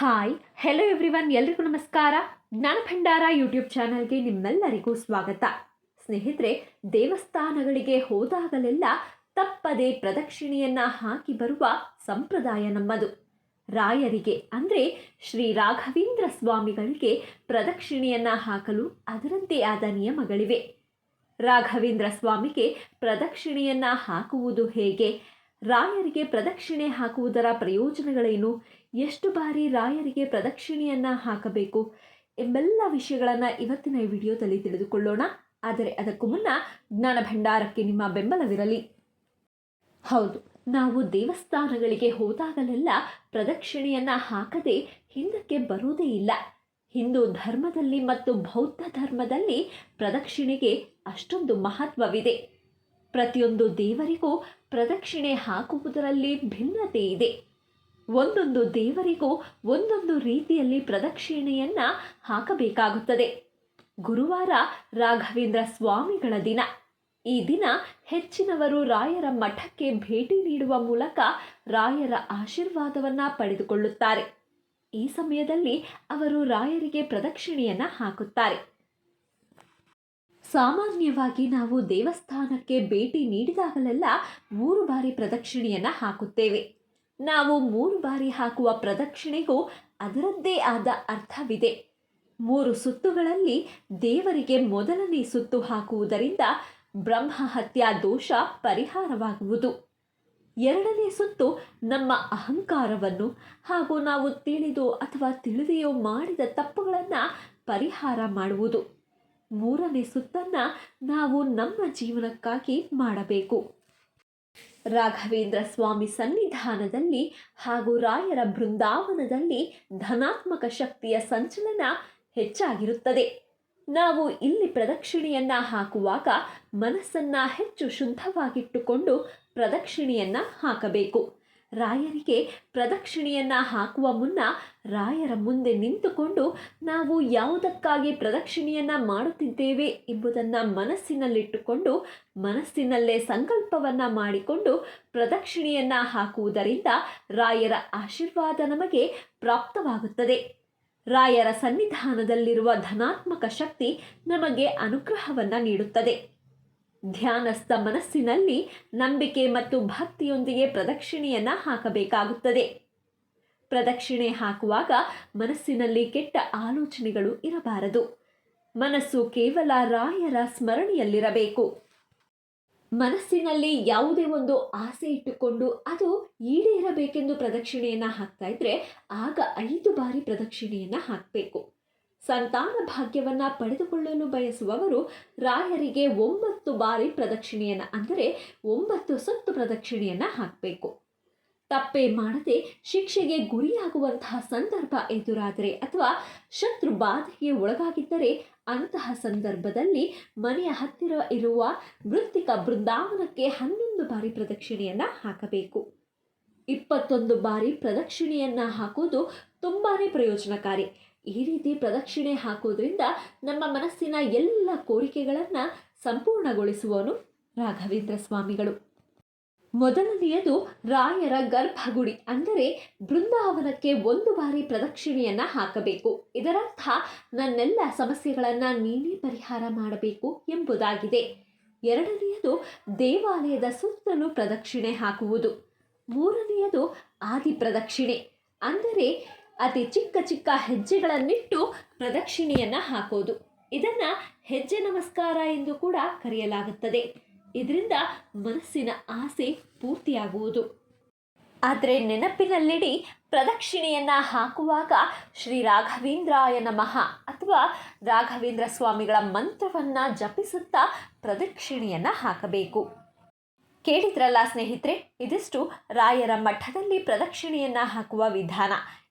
Hi hello everyone ಎಲ್ರಿಗೂ ನಮಸ್ಕಾರ. ಜ್ಞಾನ ಭಂಡಾರ ಯೂಟ್ಯೂಬ್ ಚಾನಲ್ಗೆ ನಿಮ್ಮೆಲ್ಲರಿಗೂ ಸ್ವಾಗತ. ಸ್ನೇಹಿತರೆ, ದೇವಸ್ಥಾನಗಳಿಗೆ ಹೋದಾಗಲೆಲ್ಲ ತಪ್ಪದೆ ಪ್ರದಕ್ಷಿಣೆಯನ್ನ ಹಾಕಿ ಬರುವ ಸಂಪ್ರದಾಯ ನಮ್ಮದು. ರಾಯರಿಗೆ, ಅಂದರೆ ಶ್ರೀ ರಾಘವೇಂದ್ರ ಸ್ವಾಮಿಗಳಿಗೆ ಪ್ರದಕ್ಷಿಣೆಯನ್ನ ಹಾಕಲು ಅದರಂತೆ ಆದ ನಿಯಮಗಳಿವೆ. ರಾಘವೇಂದ್ರ ಸ್ವಾಮಿಗೆ ಪ್ರದಕ್ಷಿಣೆಯನ್ನ ಹಾಕುವುದು ಹೇಗೆ? ರಾಯರಿಗೆ ಪ್ರದಕ್ಷಿಣೆ ಹಾಕುವುದರ ಪ್ರಯೋಜನಗಳೇನು? ಎಷ್ಟು ಬಾರಿ ರಾಯರಿಗೆ ಪ್ರದಕ್ಷಿಣೆಯನ್ನ ಹಾಕಬೇಕು ಎಂಬೆಲ್ಲ ವಿಷಯಗಳನ್ನು ಇವತ್ತಿನ ಈ ವಿಡಿಯೋದಲ್ಲಿ ತಿಳಿದುಕೊಳ್ಳೋಣ. ಆದರೆ ಅದಕ್ಕೂ ಮುನ್ನ ಜ್ಞಾನ ಭಂಡಾರಕ್ಕೆ ನಿಮ್ಮ ಬೆಂಬಲವಿರಲಿ. ಹೌದು, ನಾವು ದೇವಸ್ಥಾನಗಳಿಗೆ ಹೋದಾಗಲೆಲ್ಲ ಪ್ರದಕ್ಷಿಣೆಯನ್ನ ಹಾಕದೆ ಹಿಂದಕ್ಕೆ ಬರುವುದೇ ಇಲ್ಲ. ಹಿಂದೂ ಧರ್ಮದಲ್ಲಿ ಮತ್ತು ಬೌದ್ಧ ಧರ್ಮದಲ್ಲಿ ಪ್ರದಕ್ಷಿಣೆಗೆ ಅಷ್ಟೊಂದು ಮಹತ್ವವಿದೆ. ಪ್ರತಿಯೊಂದು ದೇವರಿಗೂ ಪ್ರದಕ್ಷಿಣೆ ಹಾಕುವುದರಲ್ಲಿ ಭಿನ್ನತೆ ಇದೆ ಒಂದೊಂದು ದೇವರಿಗೂ ಒಂದೊಂದು ರೀತಿಯಲ್ಲಿ ಪ್ರದಕ್ಷಿಣೆಯನ್ನ ಹಾಕಬೇಕಾಗುತ್ತದೆ. ಗುರುವಾರ ರಾಘವೇಂದ್ರ ಸ್ವಾಮಿಗಳ ದಿನ. ಈ ದಿನ ಹೆಚ್ಚಿನವರು ರಾಯರ ಮಠಕ್ಕೆ ಭೇಟಿ ನೀಡುವ ಮೂಲಕ ರಾಯರ ಆಶೀರ್ವಾದವನ್ನ ಪಡೆದುಕೊಳ್ಳುತ್ತಾರೆ. ಈ ಸಮಯದಲ್ಲಿ ಅವರು ರಾಯರಿಗೆ ಪ್ರದಕ್ಷಿಣೆಯನ್ನ ಹಾಕುತ್ತಾರೆ. ಸಾಮಾನ್ಯವಾಗಿ ನಾವು ದೇವಸ್ಥಾನಕ್ಕೆ ಭೇಟಿ ನೀಡಿದಾಗಲೆಲ್ಲ ಮೂರು ಬಾರಿ ಪ್ರದಕ್ಷಿಣೆಯನ್ನ ಹಾಕುತ್ತೇವೆ. ನಾವು ಮೂರು ಬಾರಿ ಹಾಕುವ ಪ್ರದಕ್ಷಿಣೆಗೂ ಅದರದ್ದೇ ಆದ ಅರ್ಥವಿದೆ. ಮೂರು ಸುತ್ತುಗಳಲ್ಲಿ ದೇವರಿಗೆ ಮೊದಲನೇ ಸುತ್ತು ಹಾಕುವುದರಿಂದ ಬ್ರಹ್ಮ ಹತ್ಯಾ ದೋಷ ಪರಿಹಾರವಾಗುವುದು. ಎರಡನೇ ಸುತ್ತು ನಮ್ಮ ಅಹಂಕಾರವನ್ನು ಹಾಗೂ ನಾವು ತಿಳಿದು ಅಥವಾ ತಿಳಿದೆಯೋ ಮಾಡಿದ ತಪ್ಪುಗಳನ್ನು ಪರಿಹಾರ ಮಾಡುವುದು. ಮೂರನೇ ಸುತ್ತನ್ನು ನಾವು ನಮ್ಮ ಜೀವನಕ್ಕಾಗಿ ಮಾಡಬೇಕು. ರಾಘವೇಂದ್ರ ಸ್ವಾಮಿ ಸನ್ನಿಧಾನದಲ್ಲಿ ಹಾಗೂ ರಾಯರ ಬೃಂದಾವನದಲ್ಲಿ ಧನಾತ್ಮಕ ಶಕ್ತಿಯ ಸಂಚಲನ ಹೆಚ್ಚಾಗಿರುತ್ತದೆ. ನಾವು ಇಲ್ಲಿ ಪ್ರದಕ್ಷಿಣೆಯನ್ನ ಹಾಕುವಾಗ ಮನಸ್ಸನ್ನ ಹೆಚ್ಚು ಶುದ್ಧವಾಗಿಟ್ಟುಕೊಂಡು ಪ್ರದಕ್ಷಿಣೆಯನ್ನ ಹಾಕಬೇಕು. ರಾಯರಿಗೆ ಪ್ರದಕ್ಷಿಣೆಯನ್ನ ಹಾಕುವ ಮುನ್ನ ರಾಯರ ಮುಂದೆ ನಿಂತುಕೊಂಡು ನಾವು ಯಾವುದಕ್ಕಾಗಿ ಪ್ರದಕ್ಷಿಣೆಯನ್ನ ಮಾಡುತ್ತಿದ್ದೇವೆ ಎಂಬುದನ್ನು ಮನಸ್ಸಿನಲ್ಲಿಟ್ಟುಕೊಂಡು, ಮನಸ್ಸಿನಲ್ಲೇ ಸಂಕಲ್ಪವನ್ನ ಮಾಡಿಕೊಂಡು ಪ್ರದಕ್ಷಿಣೆಯನ್ನ ಹಾಕುವುದರಿಂದ ರಾಯರ ಆಶೀರ್ವಾದ ನಮಗೆ ಪ್ರಾಪ್ತವಾಗುತ್ತದೆ. ರಾಯರ ಸನ್ನಿಧಾನದಲ್ಲಿರುವ ಧನಾತ್ಮಕ ಶಕ್ತಿ ನಮಗೆ ಅನುಗ್ರಹವನ್ನ ನೀಡುತ್ತದೆ. ಧ್ಯಾನಸ್ಥ ಮನಸ್ಸಿನಲ್ಲಿ ನಂಬಿಕೆ ಮತ್ತು ಭಕ್ತಿಯೊಂದಿಗೆ ಪ್ರದಕ್ಷಿಣೆಯನ್ನ ಹಾಕಬೇಕಾಗುತ್ತದೆ. ಪ್ರದಕ್ಷಿಣೆ ಹಾಕುವಾಗ ಮನಸ್ಸಿನಲ್ಲಿ ಕೆಟ್ಟ ಆಲೋಚನೆಗಳು ಇರಬಾರದು. ಮನಸ್ಸು ಕೇವಲ ರಾಯರ ಸ್ಮರಣೆಯಲ್ಲಿರಬೇಕು. ಮನಸ್ಸಿನಲ್ಲಿ ಯಾವುದೇ ಒಂದು ಆಸೆ ಇಟ್ಟುಕೊಂಡು ಅದು ಈಡೇರಬೇಕೆಂದು ಪ್ರದಕ್ಷಿಣೆಯನ್ನು ಹಾಕ್ತಾ ಇದ್ದರೆ ಆಗ ಐದು ಬಾರಿ ಪ್ರದಕ್ಷಿಣೆಯನ್ನು ಹಾಕಬೇಕು. ಸಂತಾನ ಭಾಗ್ಯವನ್ನು ಪಡೆದುಕೊಳ್ಳಲು ಬಯಸುವವರು ರಾಯರಿಗೆ ಒಂಬತ್ತು ಬಾರಿ ಪ್ರದಕ್ಷಿಣೆಯನ್ನು, ಅಂದರೆ ಒಂಬತ್ತು ಸತ್ತು ಪ್ರದಕ್ಷಿಣೆಯನ್ನು ಹಾಕಬೇಕು. ತಪ್ಪೇ ಮಾಡದೆ ಶಿಕ್ಷೆಗೆ ಗುರಿಯಾಗುವಂತಹ ಸಂದರ್ಭ ಎದುರಾದರೆ ಅಥವಾ ಶತ್ರು ಬಾಧೆಗೆ ಒಳಗಾಗಿದ್ದರೆ ಅಂತಹ ಸಂದರ್ಭದಲ್ಲಿ ಮನೆಯ ಹತ್ತಿರ ಇರುವ ವೃತ್ತಿಕ ಬೃಂದಾವನಕ್ಕೆ ಹನ್ನೊಂದು ಬಾರಿ ಪ್ರದಕ್ಷಿಣೆಯನ್ನು ಹಾಕಬೇಕು. ಇಪ್ಪತ್ತೊಂದು ಬಾರಿ ಪ್ರದಕ್ಷಿಣೆಯನ್ನು ಹಾಕುವುದು ತುಂಬಾ ಪ್ರಯೋಜನಕಾರಿ. ಈ ರೀತಿ ಪ್ರದಕ್ಷಿಣೆ ಹಾಕೋದ್ರಿಂದ ನಮ್ಮ ಮನಸ್ಸಿನ ಎಲ್ಲ ಕೋರಿಕೆಗಳನ್ನು ಸಂಪೂರ್ಣಗೊಳಿಸುವನು ರಾಘವೇಂದ್ರ ಸ್ವಾಮಿಗಳು. ಮೊದಲನೆಯದು ರಾಯರ ಗರ್ಭಗುಡಿ, ಅಂದರೆ ಬೃಂದಾವನಕ್ಕೆ ಒಂದು ಬಾರಿ ಪ್ರದಕ್ಷಿಣೆಯನ್ನು ಹಾಕಬೇಕು. ಇದರರ್ಥ ನನ್ನೆಲ್ಲ ಸಮಸ್ಯೆಗಳನ್ನು ನೀನೇ ಪರಿಹಾರ ಮಾಡಬೇಕು ಎಂಬುದಾಗಿದೆ. ಎರಡನೆಯದು ದೇವಾಲಯದ ಸುತ್ತಲೂ ಪ್ರದಕ್ಷಿಣೆ ಹಾಕುವುದು. ಮೂರನೆಯದು ಆದಿ ಪ್ರದಕ್ಷಿಣೆ ಅಂದರೆ ಅತಿ ಚಿಕ್ಕ ಚಿಕ್ಕ ಹೆಜ್ಜೆಗಳನ್ನಿಟ್ಟು ಪ್ರದಕ್ಷಿಣೆಯನ್ನ ಹಾಕೋದು. ಇದನ್ನ ಹೆಜ್ಜೆ ನಮಸ್ಕಾರ ಎಂದು ಕೂಡ ಕರೆಯಲಾಗುತ್ತದೆ. ಇದರಿಂದ ಮನಸ್ಸಿನ ಆಸೆ ಪೂರ್ತಿಯಾಗುವುದು. ಆದರೆ ನೆನಪಿನಲ್ಲಿಡಿ ಪ್ರದಕ್ಷಿಣೆಯನ್ನ ಹಾಕುವಾಗ ಶ್ರೀ ರಾಘವೇಂದ್ರಾಯ ನಮಃ ಅಥವಾ ರಾಘವೇಂದ್ರ ಸ್ವಾಮಿಗಳ ಮಂತ್ರವನ್ನು ಜಪಿಸುತ್ತಾ ಪ್ರದಕ್ಷಿಣೆಯನ್ನು ಹಾಕಬೇಕು. ಕೇಳಿದ್ರಲ್ಲ ಸ್ನೇಹಿತರೆ, ಇದಿಷ್ಟು ರಾಯರ ಮಠದಲ್ಲಿ ಪ್ರದಕ್ಷಿಣೆಯನ್ನು ಹಾಕುವ ವಿಧಾನ.